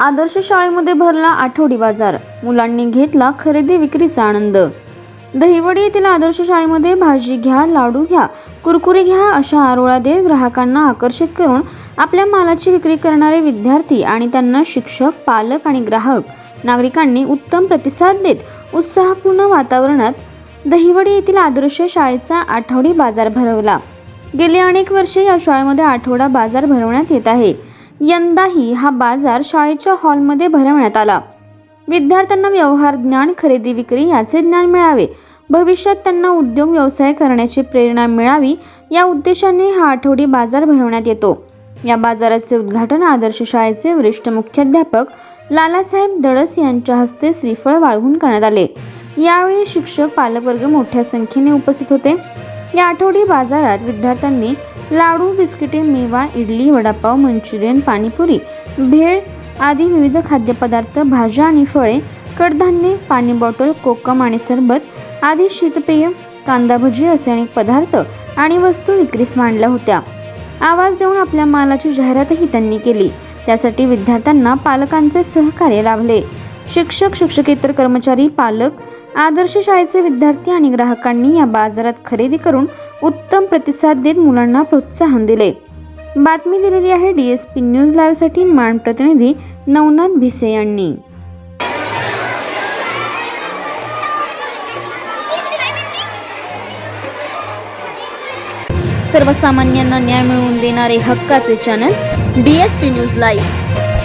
आदर्श शाळेमध्ये भरला आठवडी बाजार. मुलांनी घेतला खरेदी विक्रीचा आनंद. दहिवडी येथील आदर्श शाळेमध्ये भाजी घ्या लाडू घ्या कुरकुरे घ्या अशा आरोळा देत ग्राहकांना आकर्षित करून आपल्या मालाची विक्री करणारे विद्यार्थी आणि त्यांना शिक्षक पालक आणि ग्राहक नागरिकांनी उत्तम प्रतिसाद देत उत्साहपूर्ण वातावरणात दहिवडी येथील आदर्श शाळेचा आठवडी बाजार भरवला. गेली अनेक वर्षे या शाळेमध्ये आठवडा बाजार भरवण्यात येत आहे. यंदाही हा बाजार शाळेच्या हॉलमध्ये भरवण्यात आला. विद्यार्थ्यांना व्यवहार ज्ञान खरेदी विक्री याचे ज्ञान मिळावे. भविष्यात त्यांना उद्योग व्यवसाय करण्याची प्रेरणा मिळावी या उद्देशाने हा आठवडी बाजार भरवण्यात येतो. या बाजाराचे उद्घाटन आदर्श शाळेचे वरिष्ठ मुख्याध्यापक लालासाहेब दडस यांच्या हस्ते श्रीफळ वाळवून करण्यात आले. यावेळी शिक्षक पालकवर्ग मोठ्या संख्येने उपस्थित होते. या आठवडी बाजारात विद्यार्थ्यांनी लाडू बिस्किटे मेवा इडली वडापाव मंचुरियन पाणीपुरी भेळ आदी विविध खाद्यपदार्थ भाज्या आणि फळे कडधान्ये पाणी बॉटल कोकम आणि सरबत आदी शीतपेय कांदा भजी असे अनेक पदार्थ आणि वस्तू विक्रीस मांडल्या होत्या. आवाज देऊन आपल्या मालाची जाहिरातही त्यांनी केली. त्यासाठी विद्यार्थ्यांना पालकांचे सहकार्य लाभले. शिक्षक शिक्षकेतर कर्मचारी पालक आदर्श शाळेचे विद्यार्थी आणि ग्राहकांनी या बाजारात खरेदी करून उत्तम प्रतिसाद देत मुलांना प्रोत्साहन दिले. बातमी दिलेली आहे डी एस पी न्यूज लाईव्हसाठी मान प्रतिनिधी नवनाथ भिसे यांनी. सर्वसामान्यांना न्याय मिळवून देणारे हक्काचे channel D S P news live.